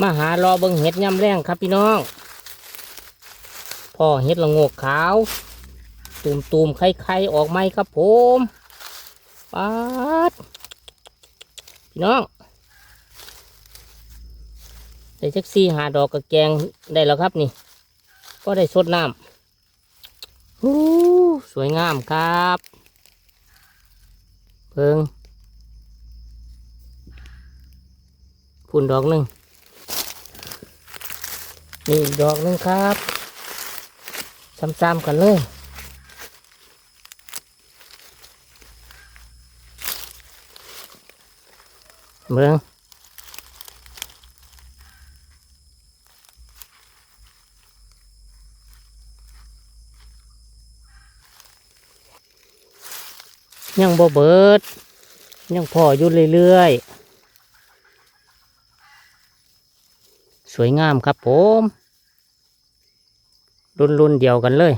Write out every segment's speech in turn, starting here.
มาหารอเบิงเห็ดย่ำแรงครับพี่น้องพ่อเห็ดละโงกขาวตูมตูมๆไข่ไข่ออกไหมครับผมปัดพี่น้องได้จักซี่หาดอกกระแกงได้แล้วครับนี่ ก็ได้สดน้ำฮู้สวยงามครับ เพิงพุ่นดอกหนึ่ง นี่อีกดอกหนึ่งครับซ้ำๆกันเลยเมืองยังบ่เบิด ยังพออยู่เรื่อยๆ สวยงามครับผม รุ่นรุ่นๆเดียวกันเลย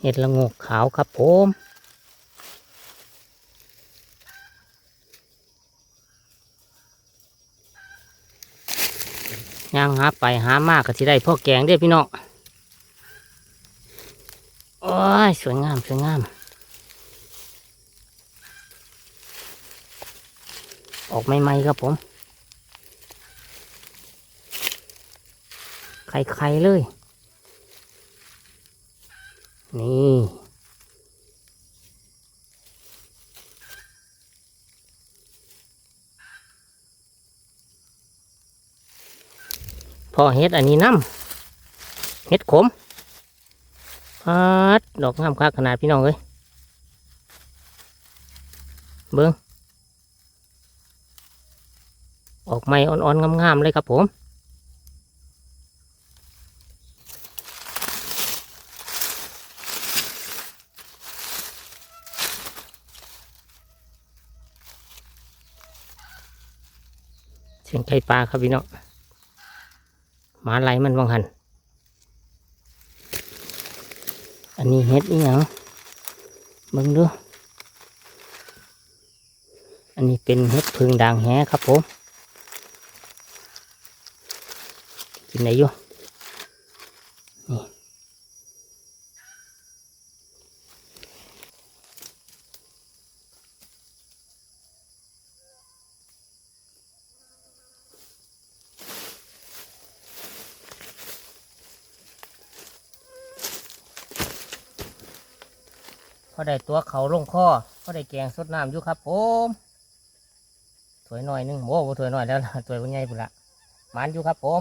เห็ดละงกขาวครับผมย่างหาไปหามากก็สิได้พ่อแกงเด้พี่น้อง โอ้ย สวยงาม สวยงาม ออกใหม่ๆครับผม ไข่ๆเลย นี่พอเฮ็ดอันนี้น้ำเฮ็ดขมพัดดอกงามคักขนาดพี่น้องเลยเบิ้ง ออกไม้อ่อนๆงามๆเลยครับผมเสียงไก่ปลาครับพี่น้องหมาไหลมันวังหัน อันนี้เฮ็ดอีหยังเบิ่งดู อันนี้เป็นเฮ็ดพึ่งด่างแหครับผม กินไหนอยู่นี่พอได้ตัวเขาลงคอพอได้แกงสดน้ำอยู่ครับผมถวยหน่อยหนึงโอ้โหถวยหน่อยแล้วถวยวันใหญ่ปุ่นละมันอยู่ครับผม